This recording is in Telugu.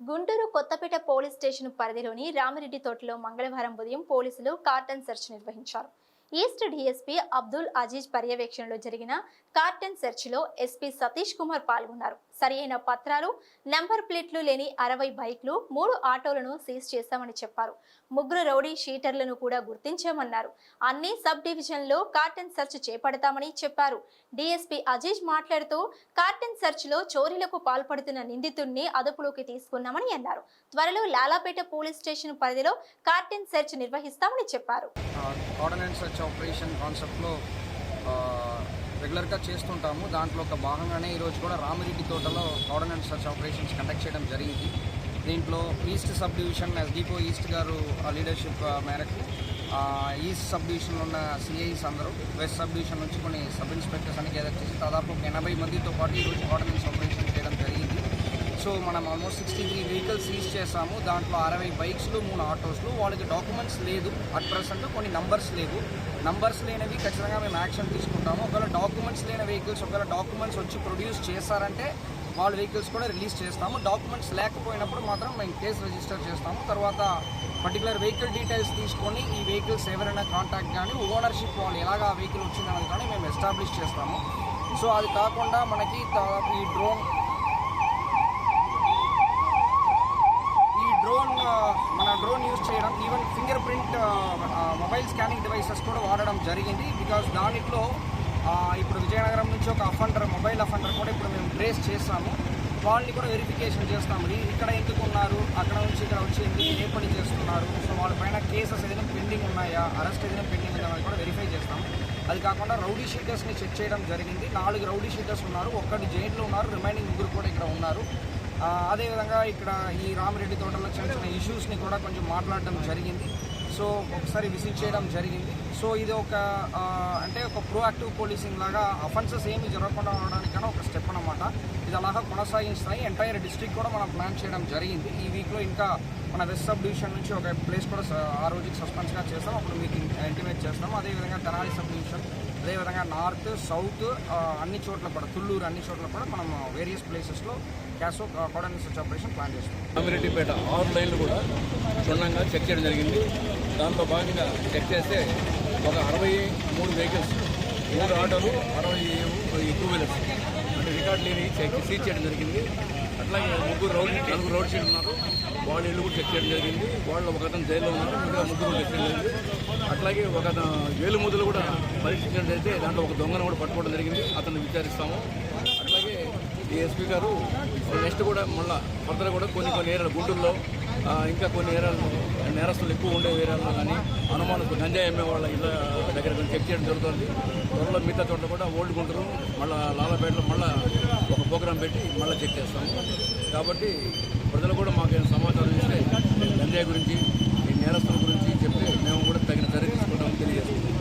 గుంటూరు కొత్తపేట పోలీస్ స్టేషన్ పరిధిలోని రామిరెడ్డి తోటలో మంగళవారం ఉదయం పోలీసులు కార్టన్ సెర్చ్ నిర్వహించారు. ఈస్ట్ డీఎస్పీ అబ్దుల్ అజీజ్ పర్యవేక్షణలో జరిగిన కార్టన్ సెర్చ్లో ఎస్పీ సతీష్ కుమార్ పాల్గొన్నారు. సరియైన పత్రాలు నెంబర్ ప్లేట్లు లేని అరవై బైక్లు మూడు ఆటోలను సీజ్ చేశామని చెప్పారు. ముగ్గురు రౌడీ షీటర్లను కూడా గుర్తించామన్నారు. అన్ని సబ్ డివిజన్లో కార్టన్ సెర్చ్ చేపడతామని చెప్పారు. డీఎస్పీ అజీజ్ మాట్లాడుతూ కార్టన్ సెర్చ్లో చోరీలకు పాల్పడుతున్న నిందితుడిని అదుపులోకి తీసుకున్నామని అన్నారు. త్వరలో లాలాపేట పోలీస్ స్టేషన్ పరిధిలో కార్టన్ సెర్చ్ నిర్వహిస్తామని చెప్పారు. ఆర్డినెన్స్ ఆపరేషన్ కాన్సెప్ట్లో రెగ్యులర్గా చేస్తుంటాము. దాంట్లో ఒక భాగంగానే ఈరోజు కూడా రామిరెడ్డి తోటలో ఆర్డినెన్స్ సర్చ్ ఆపరేషన్స్ కండక్ట్ చేయడం జరిగింది. దీంట్లో east sub division SDPO east గారు లీడర్షిప్ మేరకు ఈస్ట్ సబ్ డివిజన్లో ఉన్న సిఐస్ అందరూ వెస్ట్ సబ్ డివిజన్ నుంచి కొన్ని సబ్ ఇన్స్పెక్టర్స్ అని గ్యాదర్ చేసి దాదాపు ఒక ఎనభై మందితో పాటు ఈరోజు ఆర్డినెన్స్ ఆపరేషన్ సో మనం almost sixty three vehicles seize చేసాము దాంట్లో అరవై బైక్స్లు మూడు ఆటోస్లు. వాళ్ళకి డాక్యుమెంట్స్ లేదు. అట్ ప్రజెంట్ కొన్ని నంబర్స్ లేవు. నంబర్స్ లేనివి ఖచ్చితంగా మేము యాక్షన్ తీసుకుంటాము. ఒకవేళ డాక్యుమెంట్స్ లేని వెహికల్స్ ఒకవేళ డాక్యుమెంట్స్ వచ్చి ప్రొడ్యూస్ చేస్తారంటే వాళ్ళ వెహికల్స్ కూడా రిలీజ్ చేస్తాము. డాక్యుమెంట్స్ లేకపోయినప్పుడు మాత్రం మేము కేసు రిజిస్టర్ చేస్తాము. తర్వాత పర్టికులర్ వెహికల్ డీటెయిల్స్ తీసుకొని ఈ వెహికల్స్ ఎవరైనా కాంటాక్ట్ కానీ ఓనర్షిప్ వాళ్ళు ఎలాగ ఆ వెహికల్ వచ్చిందన్నది కానీ మేము ఎస్టాబ్లిష్ చేస్తాము. సో అది కాకుండా మనకి ఈ డ్రోన్ ఈ డ్రోన్ ఆ, మన డ్రోన్ యూజ్ చేయడం even fingerprint mobile scanning devices కూడా వాడడం జరిగింది. బికాస్ దానిలో ఇప్పుడు విజయనగరం నుంచి ఒక అఫండర్ మొబైల్ అఫండర్ కూడా ఇప్పుడు మేము ట్రేస్ చేస్తాము వాళ్ళని కూడా వెరిఫికేషన్ చేస్తాము. ఇక్కడ ఎందుకు ఉన్నారు? అక్కడ నుంచి ఇక్కడ వచ్చి ఎందుకు ఏ పని చేస్తున్నారు? సో వాళ్ళ పైన కేసెస్ ఏదైనా పెండింగ్ ఉన్నాయా? అరెస్ట్ ఏదైనా పెండింగ్ ఉందా? అని కూడా వెరిఫై చేస్తాం అది కాకుండా రౌడీ షీటర్స్ని చెక్ చేయడం జరిగింది. నాలుగు రౌడీ షీటర్స్ ఉన్నారు. ఒక్కటి జైల్లో ఉన్నారు. రిమైనింగ్ ముగ్గురు కూడా ఇక్కడ ఉన్నారు. అదేవిధంగా ఇక్కడ ఈ రామిరెడ్డి తోటలో చిన్న చిన్న ఇష్యూస్ని కూడా కొంచెం మాట్లాడడం జరిగింది. సో ఒకసారి విజిట్ చేయడం జరిగింది. సో ఇది ఒక అంటే ఒక ప్రోయాక్టివ్ పోలీసింగ్ లాగా అఫెన్సెస్ ఏమి జరగకుండా ఉండడానికైనా ఒక స్టెప్ అనమాట ఇది అలాగా కొనసాగిస్తాయి. ఎంటైర్ డిస్ట్రిక్ట్ కూడా మనం ప్లాన్ చేయడం జరిగింది. ఈ వీక్లో ఇంకా మన వెస్ట్ సబ్ డివిజన్ నుంచి ఒక ప్లేస్ కూడా ఆ రోజుకి సస్పెన్స్గా చేస్తాం. అప్పుడు మీకు ఇంటిమేట్ చేస్తాం. అదేవిధంగా తెనాలి సబ్ డివిజన్ అదేవిధంగా నార్త్ సౌత్ అన్ని చోట్ల కూడా తుళ్ళూరు అన్ని చోట్ల కూడా మనం వేరియస్ ప్లేసెస్లో క్యాష్ కోడన్ సర్చ్ ఆపరేషన్ ప్లాన్ చేస్తాం. రామిరెడ్డిపేట ఆరు లైన్లు కూడా క్షుణ్ణంగా చెక్ చేయడం జరిగింది. దాంట్లో భాగంగా చెక్ చేస్తే ఒక అరవై మూడు వెహికల్స్ మూడు ఆటోలు అరవై ఈ టూ వీలర్స్ అంటే రికార్డ్ లేని చెక్ సీజ్ చేయడం జరిగింది. అట్లాగే ముగ్గురు రోడ్ నలుగురు రోడ్ సైడ్ ఉన్నారు. వాళ్ళ ఇల్లు కూడా చెక్ చేయడం జరిగింది. వాళ్ళు ఒక అతను జైల్లో ఉన్నారు. మిగతా ముగ్గురు చెక్ చేయడం జరిగింది. అట్లాగే ఒక వేలు ముద్దులు కూడా పరీక్షించినట్లయితే దాంట్లో ఒక దొంగను కూడా పట్టుకోవడం జరిగింది. అతను విచారిస్తాము. అట్లాగే ఈ ఎస్పీ గారు నెక్స్ట్ కూడా మళ్ళీ ఫర్దర్ కూడా కొన్ని కొన్ని ఏరియాలు గుంటూరులో ఇంకా కొన్ని ఏరియాల్లో నేరస్తులు ఎక్కువ ఉండే ఏరియాల్లో కానీ అనుమానం గంజా అమ్మే వాళ్ళ ఇళ్ళ దగ్గర కొన్ని చెక్ చేయడం జరుగుతుంది. త్వరలో మిగతా చోట్ల కూడా ఓల్డ్ గుంటూరు మళ్ళీ లాలపేటలో మళ్ళీ ఒక ప్రోగ్రాం పెట్టి మళ్ళీ చెక్ చేస్తాము. కాబట్టి ప్రజలు కూడా మాకు సమాచారం ఇస్తే గంజాయి గురించి